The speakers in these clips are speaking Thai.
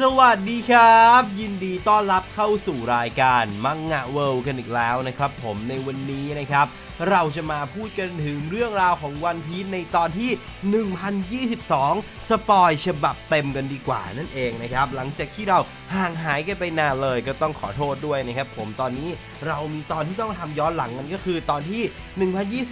สวัสดีครับ ยินดีต้อนรับเข้าสู่รายการมังงะเวิลด์กันอีกแล้วนะครับผมในวันนี้นะครับ เราจะมาพูดกันถึงเรื่องราวของวันพี e ในตอนที่ 1022 สปอยฉบับเต็มกันดีกว่านั่นเองนะครับ หลังจากที่เราห่างหายกันไปนานเลยก็ต้องขอโทษด้วยนะครับผมตอนนี้เรามีตอนที่ต้องทำย้อนหลังกันก็คือตอนที่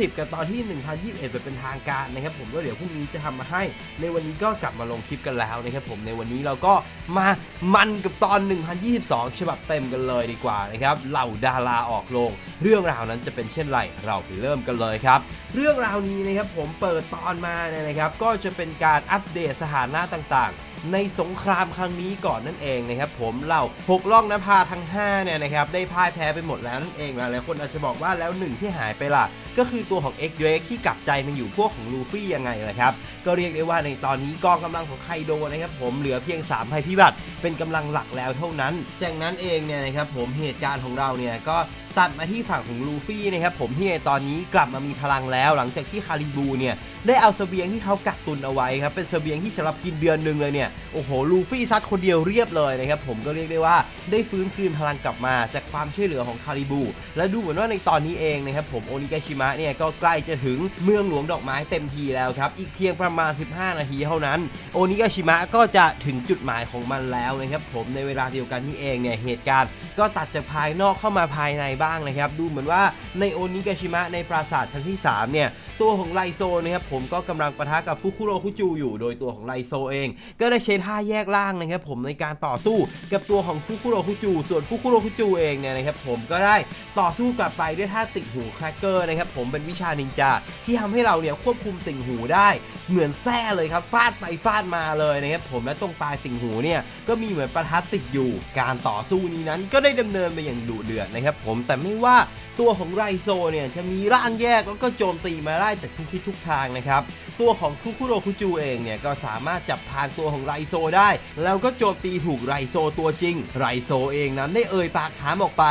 1020 กับตอนที่ 1021แบบเป็นทางการนะครับผมก็เดี๋ยวพรุ่งนี้จะทำมาให้ ในวันนี้ก็กลับมาลงคลิปกันแล้วนะครับผมในวันนี้เราก็มามันกับตอน 1022 ฉบับเต็มกันเลยดีกว่านะครับเหล่าดาราออกโรงเรื่องราวนั้นจะเป็นเช่นไรเราไปเริ่มกันเลยครับ เรื่องราวนี้นะครับผมเปิดตอนมาเนี่ยนะครับ ก็จะเป็นการอัปเดตสถานะต่างๆในสงครามครั้งนี้ก่อนนั่นเองนะครับผมเหล่าหกล่องนภาทั้ง5เนี่ยนะครับได้พ่ายแพ้ไปหมดแล้วนั่นเองหลายคนอาจจะบอกว่าแล้วหนึ่งที่หายไปล่ะ ก็คือตัวของ X Drake ที่กลับใจมาอยู่พวกของลูฟี่ยังไงล่ะครับก็เรียกได้ว่าในตอนนี้กองกำลังของไคโดนะครับผมเหลือเพียง3ภัยพิบัติเป็นกำลังหลักแล้วเท่านั้นจากนั้นเองเนี่ยนะครับผมเหตุการณ์ของเราเนี่ยก็ตัดมาที่ฝั่งของลูฟี่นะครับผมที่ในตอนนี้กลับมามีพลังแล้ว หลังจากที่คาริบูเนี่ยได้เอาเสบียงที่เขากักตุนเอาไว้ครับเป็นเสบียงที่สำหรับกินเดือนหนึ่งเลยเนี่ยโอ้โหลูฟี่ซัดคนเดียวเรียบเลยนะครับผมก็เรียกได้ว่าได้ฟื้นคืนพลังกลับมาจากความช่วยเหลือของคาริบู และดูเหมือนว่าในตอนนี้เองนะครับผมโอนิกาชิมะเนี่ยก็ใกล้จะถึงเมืองหลวงดอกไม้เต็มทีแล้วครับอีกเพียงประมาณ 15 นาทีเท่านั้น โอนิกาชิมะก็จะถึงจุดหมายของมันแล้วนะครับผมในเวลาเดียวกันนี่เองเนี่ยเหตุการณ์ก็ตัดจากภายนอกเข้ามาภายในบ้างนะครับดูเหมือนว่าในโอนิกาชิมะในปราสาทชั้นที่สามเนี่ยตัวของไลโซนะครับผมก็กำลังปะทะกับฟุคุโรคุจูอยู่ โดยตัวของไลโซเอง ก็ได้ใช้ท่าแยกล่างนะครับผมในการต่อสู้กับตัวของฟุคุโรคุจู ส่วนฟุคุโรคุจูเองเนี่ยนะครับผมก็ได้ต่อสู้กลับไปด้วยท่าติ่งหูแครกเกอร์นะครับผมเป็นวิชานินจาที่ทำให้เราเนี่ยควบคุมติ่งหูได้ เหมือนแส้เลยครับฟาดไปฟาดมาเลยนะครับผมและตรงปลายติ่งหูเนี่ยก็มีเหมือนประทัดติดอยู่ การต่อสู้นี้นั้นก็ได้ดำเนินไปอย่างดุเดือดนะครับผมแต่ไม่ว่าตัวของไรโซเนี่ยจะมีร่างแยกแล้วก็โจมตีมาได้จากทุกทิศทุกทางนะครับตัวของฟุคุโรคุจูเองเนี่ยก็สามารถจับทางตัวของไรโซได้ แล้วก็โจมตีถูกไรโซตัวจริง ไรโซเองนั้นได้เอ่ยปากถามออกไป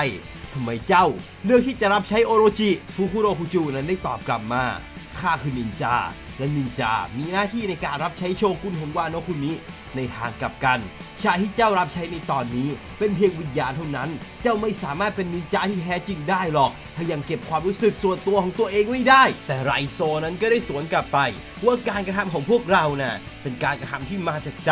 ทำไมเจ้า เลือกที่จะรับใช้โอโรจิฟุคุโรคุจูนั้นได้ตอบกลับมา ข้าคือนินจา และนินจา มีหน้าที่ในการรับใช้โชกุนของวานโนคุมิในทางกลับกัน ชายที่เจ้ารับใช้ในตอนนี้ เป็นเพียงวิญญาณเท่านั้น เจ้าไม่สามารถเป็นนินจาที่แท้จริงได้หรอก ถ้ายังเก็บความรู้สึกส่วนตัวของตัวเองไม่ได้ แต่ไรโซนั้นก็ได้สวนกลับไป ว่าการกระทำของพวกเราน่ะเป็นการกระทำที่มาจากใจ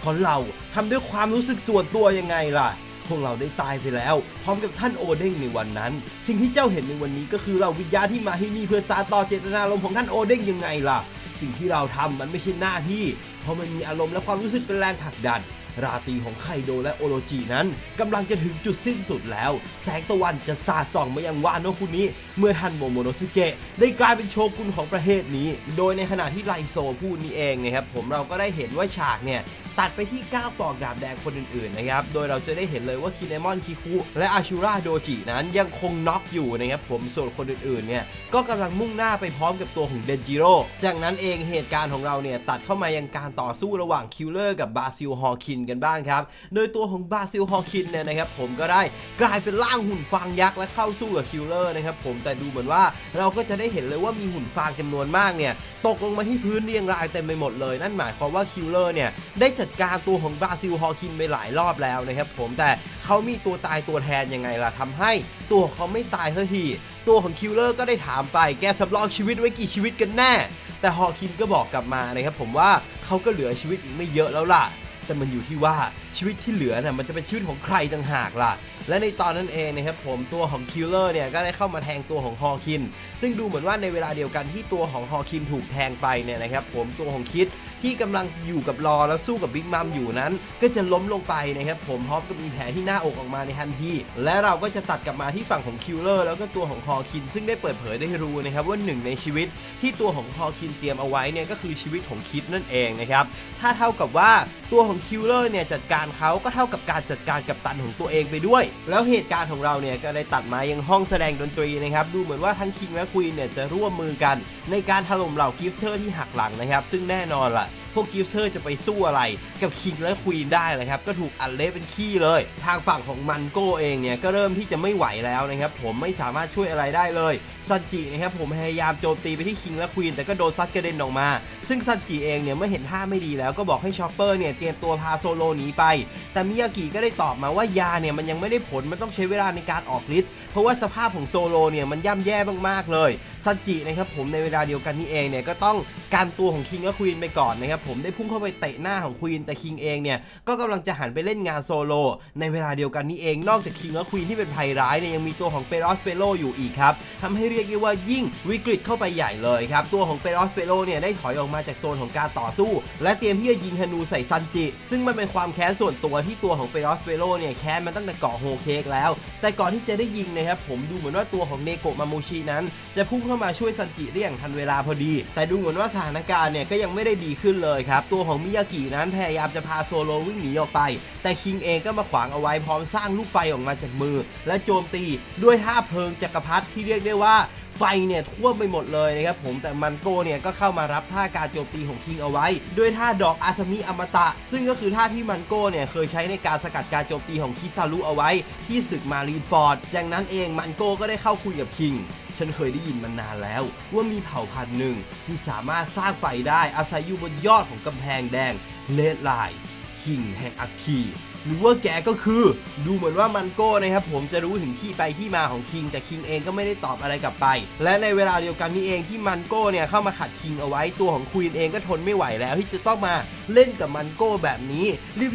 เพราะเราทำด้วยความรู้สึกส่วนตัวยังไงล่ะ พวกเราได้ตายไปแล้ว พร้อมกับท่านโอเด้งในวันนั้น สิ่งที่เจ้าเห็นในวันนี้ก็คือเราวิญญาณที่มาที่นี่เพื่อสานต่อเจตนารมณ์ของท่านโอเด้งยังไงล่ะ สิ่งที่เราทำมันไม่ใช่หน้าที่ เพราะมันมีอารมณ์และความรู้สึกเป็นแรงผลักดันราตรีของไคโดและโอโรจินั้นกำลังจะถึงจุดสิ้นสุดแล้ว แสงตะวันจะสาดส่องมายังวานโนคุนี้ เมื่อท่านโมโมโนสุเกะได้กลายเป็นโชกุนของประเทศนี้ โดยในขณะที่ไลโซพูดนี้เองนะครับผมเราก็ได้เห็นว่าฉากเนี่ย ตัดไปที่ก้าวปอกดาบแดงคนอื่นๆนะครับ โดยเราจะได้เห็นเลยว่าคิเนมอนคิคุและอาชูราโดจินั้นยังคงน็อกอยู่นะครับผมส่วนคนอื่นๆเนี่ยก็กำลังมุ่งหน้าไปพร้อมกับตัวของเดนจิโร่จากนั้นเองเหตุการณ์ของเราเนี่ยตัดเข้ามายังการต่อสู้ระหว่างคิลเลอร์กับบาซิลฮอร์คินกันบ้างครับ โดยตัวของบาซิลฮอร์คินเนี่ยนะครับผมก็ได้กลายเป็นร่างหุ่นฟางยักษ์และเข้าสู้กับคิลเลอร์นะครับผมแต่ดูเหมือนว่าเราก็จะได้เห็นเลยว่ามีหุ่นฟางจำนวนมากเนี่ยตกลงมาที่พื้นเรียงรายเต็มไปหมดเลย นั่นหมายความว่าคิลเลอร์เนี่ยได้จัดการตัวของบราซิลฮอคินไปหลายรอบแล้วนะครับผมแต่เขามีตัวตายตัวแทนยังไงล่ะทำให้ตัวของเขาไม่ตายสักทีตัวของคิลเลอร์ก็ได้ถามไปแกสำรองชีวิตไว้กี่ชีวิตกันแน่ แต่ฮอคินก็บอกกลับมานะครับผมว่าเขาก็เหลือชีวิตอีกไม่เยอะแล้วล่ะ แต่มันอยู่ที่ว่าชีวิตที่เหลือน่ะมันจะเป็นชีวิตของใครต่างหากล่ะและในตอนนั้นเองนะครับผมตัวของคิลเลอร์เนี่ยก็ได้เข้ามาแทงตัวของฮอคิน ซึ่งดูเหมือนว่าในเวลาเดียวกันที่ตัวของฮอคินถูกแทงไปเนี่ยนะครับผมตัวของคิดที่กำลังอยู่กับรอแล้วสู้กับบิ๊กมัมอยู่นั้น ก็จะล้มลงไปนะครับผมพร้อมกับมีแผลที่หน้าอกออกมาในทันทีและเราก็จะตัดกลับมาที่ฝั่งของคิลเลอร์แล้วก็ตัวของฮอคิน ซึ่งได้เปิดเผยได้รู้นะครับว่าหนึ่งในชีวิตที่ตัวของฮอคินเตรียมเอาไว้เนี่ยก็คือชีวิตของคิดนั่นเองนะครับถ้าเท่ากับว่าตัวของคิลเลอร์เนี่ยจัดการเขาก็เท่ากับการจัดการกับตันของตัวเองไปด้วย แล้วเหตุการณ์ของเราเนี่ยก็ได้ตัดมายังห้องแสดงดนตรีนะครับดูเหมือนว่าทั้งคิงและควีนเนี่ยจะร่วมมือกัน ในการถล่มเหล่ากิฟเตอร์ที่หักหลังนะครับซึ่งแน่นอนล่ะ that. พวกกิฟเซอร์จะไปสู้อะไร กับคิงและควีนได้เลยครับ ก็ถูกอัดเละเป็นขี้เลย ทางฝั่งของมันโก้เองเนี่ยก็เริ่มที่จะไม่ไหวแล้วนะครับ ผมไม่สามารถช่วยอะไรได้เลยซันจินะครับผมพยายามโจมตีไปที่คิงและควีนแต่ก็โดนซัดกระเด็นออกมา ซึ่งซันจิเองเนี่ยเมื่อเห็นท่าไม่ดีแล้วก็บอกให้ชอปเปอร์เนี่ยเตรียมตัวพาโซโลหนีไป แต่มิยากิก็ได้ตอบมาว่ายาเนี่ยมันยังไม่ได้ผลมันต้องใช้เวลาในการออกฤทธิ์เพราะว่าสภาพของโซโลเนี่ยมันย่ำแย่มากๆเลยซันจินะครับผมในเวลาเดียวกันนี้เองเนี่ยก็ต้องการตัวของคิงและควีนไปก่อนนะครับผมได้พุ่งเข้าไปเตะหน้าของควีนแต่คิงเองเนี่ยก็กำลังจะหันไปเล่นงานโซโลในเวลาเดียวกันนี้เองนอกจากคิงและควีนที่เป็นภัยร้ายเนี่ยยังมีตัวของเปโรสเปโลอยู่อีกครับทำให้เรียกได้ว่ายิ่งวิกฤตเข้าไปใหญ่เลยครับตัวของเปโรสเปโลเนี่ยได้ถอยออกมาจากโซนของการต่อสู้ และเตรียมที่จะยิงธนูใส่ซันจิ ซึ่งมันเป็นความแค้นส่วนตัวที่ตัวของเปโรสเปโลเนี่ยแค้นมันตั้งแต่เกาะโฮเคกแล้ว แต่ก่อนที่จะได้ยิงนะครับผมดูเหมือนว่าตัวของเนโกะมาโมชินั้น จะพุ่งเข้ามาช่วยซันจิได้อย่างทันเวลาพอดี แต่ดูเหมือนว่าสถานการณ์เนี่ยก็ยังไม่ได้ดีขึ้นเลยครับ ตัวของมิยากินั้นพยายามจะพาโซโลวิ่งหนีออกไป แต่คิงเองก็มาขวางเอาไว้พร้อมสร้างลูกไฟออกมาจากมือ และโจมตีด้วยท่าเพลิงจักรพรรดิที่เรียกได้ว่า ไฟเนี่ยท่วมไปหมดเลยนะครับผมแต่มันโกเนี่ยก็เข้ามารับท่าการโจมตีของคิงเอาไว้ ด้วยท่าดอกอาซามิอมตะ ซึ่งก็คือท่าที่มันโกเนี่ยเคยใช้ในการสกัดการโจมตีของคิซารุเอาไว้ ที่ศึกมารีนฟอร์ดจากนั้นเองมันโกก็ได้เข้าคุยกับคิงฉันเคยได้ยินมานานแล้ว ว่ามีเผ่าพันธุ์หนึ่งที่สามารถสร้างไฟได้อาศัยอยู่บนยอดของกำแพงแดงเลดไลน์คิงแห่งอัคคี หรือว่าแกก็คือ ดูเหมือนว่ามันโก้นะครับผมจะรู้ถึงที่ไปที่มาของคิง แต่คิงเองก็ไม่ได้ตอบอะไรกลับไป และในเวลาเดียวกันนี้เองที่มันโก้เนี่ยเข้ามาขัดคิงเอาไว้ตัวของควีนเองก็ทนไม่ไหวแล้ว ที่จะต้องมาเล่นกับมันโก้แบบนี้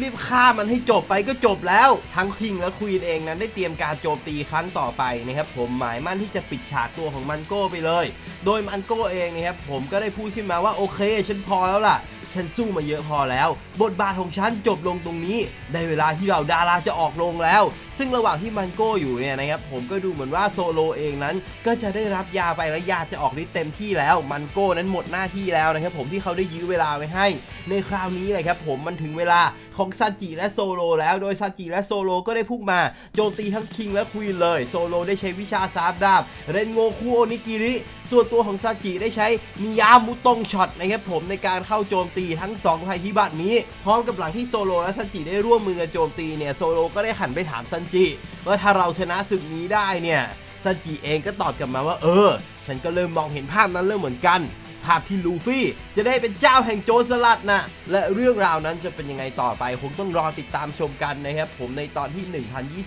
รีบๆฆ่ามันให้จบไปก็จบแล้ว ทั้งคิงและควีนเองนั้นได้เตรียมการโจมตีครั้งต่อไปนะครับผมหมายมั่นที่จะปิดฉากตัวของมันโก้ไปเลย โดยมันโก้เองนะครับผมก็ได้พูดขึ้นมาว่าโอเค ฉันพอแล้วล่ะ ฉันสู้มาเยอะพอแล้ว บทบาทของฉันจบลงตรงนี้ ในเวลาที่เราดาราจะออกลงแล้ว ซึ่งระหว่างที่มันโก้อยู่เนี่ยนะครับผมก็ดูเหมือนว่าโซโลเองนั้น ก็จะได้รับยาไปและยาจะออกฤทธิ์เต็มที่แล้ว มันโก้นั้นหมดหน้าที่แล้วนะครับผมที่เขาได้ยื้อเวลาไว้ให้ ในคราวนี้เลยครับผมมันถึงเวลาของซันจิและโซโลแล้ว โดยซันจิและโซโลก็ได้พุ่งมาโจมตีทั้งคิงและควีนเลย โซโลได้ใช้วิชาสามดาบ เรนโงคุโอนิกิริ ส่วนตัวของซาจิได้ใช้มิยามุตงช็อตนะครับผมในการเข้าโจมตีทั้ง2ภัยพิบัตินี้ พร้อมกับหลังที่โซโลและซันจิได้ร่วมมือกันโจมตีเนี่ยโซโลก็ได้หันไปถามซันจิว่าถ้าเราชนะศึกนี้ได้เนี่ยซันจิเองก็ตอบกลับมาว่าเออ ฉันก็เริ่มมองเห็นภาพนั้นเริ่มเหมือนกัน ภาพที่ลูฟี่จะได้เป็นเจ้าแห่งโจรสลัดนะและเรื่องราวนั้นจะเป็นยังไงต่อไปคงต้องรอติดตามชมกันนะครับผมในตอนที่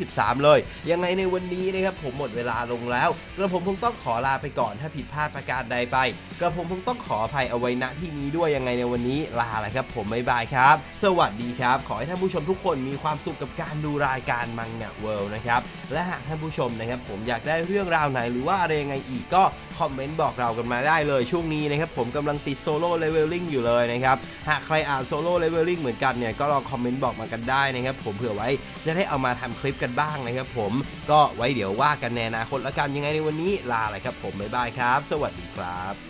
1023 เลย ยังไงในวันนี้นะครับผมหมดเวลาลงแล้วกระผมคงต้องขอลาไปก่อนถ้าผิดพลาดประการใดไป กระผมคงต้องขออภัยเอาไว้ณที่นี้ด้วยยังไงในวันนี้ลาแล้วครับ ผมบ๊ายบายครับ สวัสดีครับ ขอให้ท่านผู้ชมทุกคนมีความสุขกับการดูรายการมังงะเวิลด์นะครับและหากท่านผู้ชมนะครับผมอยากได้เรื่องราวไหนหรือว่าอะไรยังไงอีกก็คอมเมนต์บอกเรากันมาได้เลยช่วงนี้นะครับผมกำลังติดโซโล่เลเวลลิ่งอยู่เลยนะครับหากใครอ่านโซโล่เลเวลลิ่งเหมือนกันเนี่ยก็ลองคอมเมนต์บอกมากันได้นะครับผมเผื่อไว้จะได้เอามาทำคลิปกันบ้างนะครับผมก็ไว้เดี๋ยวว่ากันในอนาคตละกันยังไงในวันนี้ลาเลยครับผมบ๊ายบายครับ สวัสดีครับ